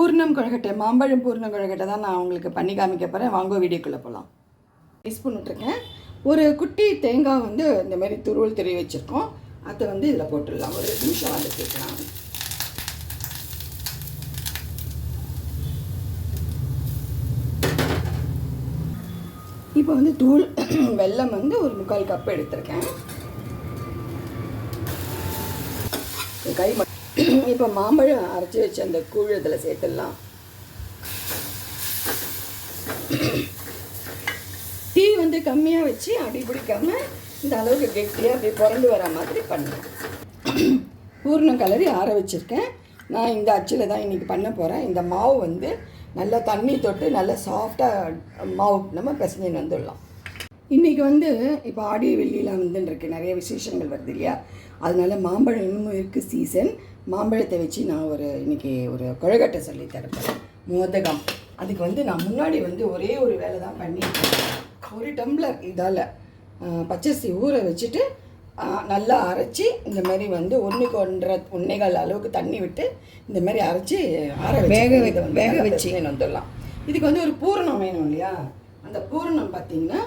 பூர்ணம் கொழுக்கட்டை மாம்பழம் பூர்ணம் கொழுக்கட்டை தான் நான் உங்களுக்கு பண்ணி காமிக்க போகிறேன் வாங்க வீடியோக்குள்ளே போகலாம் மிஸ் பண்ணிட்டுருக்கேன். ஒரு குட்டி தேங்காய் வந்து இந்த மாதிரி துருவல் தெரிய வச்சுருக்கோம். அதை வந்து இதில் போட்டுடலாம். ஒரு நிமிஷம் வந்து கேட்கலாம். இப்போ வந்து தூள் வெல்லம் வந்து ஒரு முக்கால் கப் எடுத்திருக்கேன். கை ம- இப்போ மாம்பழம் அரைச்சி வச்ச அந்த கூழ் இதில் சேர்த்துடலாம். டீ வந்து கம்மியாக வச்சு அடி பிடிக்காம இந்த அளவுக்கு கெட்டியாக அப்படி புரண்டு வர மாதிரி பண்ணணும் பூர்ணம் கலரி ஆற வச்சுருக்கேன். நான் இந்த அச்சில் தான் இன்றைக்கி பண்ண போகிறேன் இந்த மாவு வந்து நல்லா தண்ணி தொட்டு நல்லா சாஃப்டாக மாவு நம்ம பிசைஞ்சின்னு வந்துடலாம். இன்றைக்கி வந்து இப்போ ஆடி வெள்ளிலாம் வந்துன்னு இருக்கு நிறைய விசேஷங்கள் வருது இல்லையா? அதனால மாம்பழம் இன்னமும் இருக்குது சீசன் மாம்பழத்தை வச்சு நான் ஒரு இன்னைக்கு ஒரு கொழக்கட்டை சொல்லி தரப்பேன் மோதகம். அதுக்கு வந்து நான் முன்னாடி வந்து ஒரே ஒரு வேலை தான் பண்ணியிருக்கேன். ஒரு டம்ளர் இதால் பச்சரிசி ஊற வச்சுட்டு நல்லா அரைச்சி இந்த மாதிரி வந்து ஒன்றுக்கு ஒன்றரை ஒன்னேகால் அளவுக்கு தண்ணி விட்டு இந்த மாதிரி அரைச்சி ஆற வேக வேக வச்சு. வந்துடலாம் இதுக்கு வந்து ஒரு பூரணம் வேணும் இல்லையா? அந்த பூரணம் பார்த்தீங்கன்னா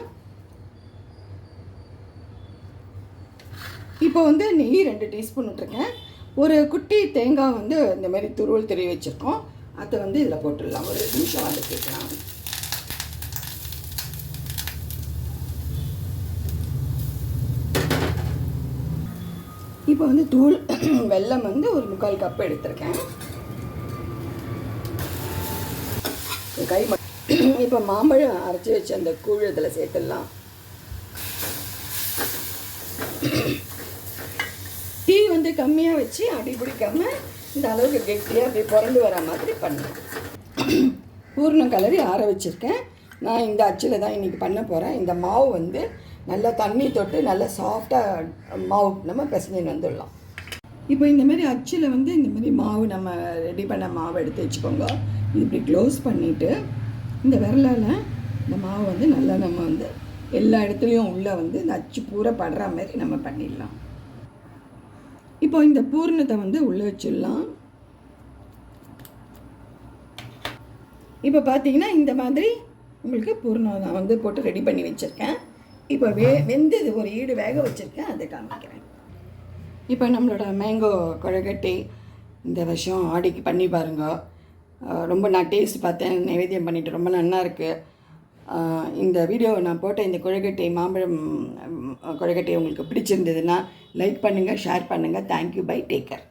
இப்போ வந்து நெய் ரெண்டு டீஸ்பூன் விட்டுருக்கேன். ஒரு குட்டி தேங்காய் வந்து இந்த மாதிரி துருவல் துருவி வச்சுருக்கோம். அதை வந்து இதில் போட்டுடலாம். ஒரு நிமிஷம் வந்து கேட்கலாம். இப்போ வந்து தூள் வெல்லம் வந்து ஒரு முக்கால் கப் எடுத்திருக்கேன். கை ம- இப்போ மாம்பழம் அரைச்சி வச்ச அந்த கூழ் இதில் சேர்த்துடலாம். டீ வந்து கம்மியாக வச்சு அடி பிடிக்காம இந்த அளவுக்கு கெட்டியாக அப்படி புரண்டு வர மாதிரி பண்ணணும் பூர்ணம் கலரி ஆற வச்சுருக்கேன். நான் இந்த அச்சில் தான் இன்றைக்கி பண்ண போகிறேன் இந்த மாவு வந்து நல்லா தண்ணி தொட்டு நல்லா சாஃப்டாக மாவு நம்ம பிசைஞ்சின்னு வந்துடலாம். இப்போ இந்த மாதிரி அச்சில் வந்து இந்த மாதிரி மாவு நம்ம ரெடி பண்ண மாவு எடுத்து வச்சுக்கோங்க. இது இப்படி க்ளோஸ் பண்ணிவிட்டு இந்த விரலால் இந்த மாவு வந்து நல்லா நம்ம வந்து எல்லா இடத்துலையும் உள்ளே வந்து இந்த அச்சு பூரா படுற மாதிரி நம்ம பண்ணிடலாம். இப்போ இந்த பூர்ணத்தை வந்து உள்ளே வச்சிடலாம். இப்போ பார்த்தீங்கன்னா இந்த மாதிரி உங்களுக்கு பூர்ணம் நான் வந்து போட்டு ரெடி பண்ணி வச்சுருக்கேன். இப்போ வே வெந்தது ஒரு ஈடு வேக வச்சுருக்கேன் அதை காமிக்கிறேன். இப்போ நம்மளோட மேங்கோ கொழக்கட்டி இந்த வருஷம் ஆடிக்கு பண்ணி பாருங்க. ரொம்ப நான் டேஸ்ட் பார்த்தேன் நைவேத்தியம் பண்ணிவிட்டு ரொம்ப நல்லா இருக்குது இந்த வீடியோ நான் போட்ட இந்த கொழுக்கட்டை மாம்பழம் ம், கொழுக்கட்டை உங்களுக்கு பிடிச்சிருந்ததுன்னா லைக் பண்ணுங்கள் ஷேர் பண்ணுங்கள் தேங்க்யூ பை டேக்கர்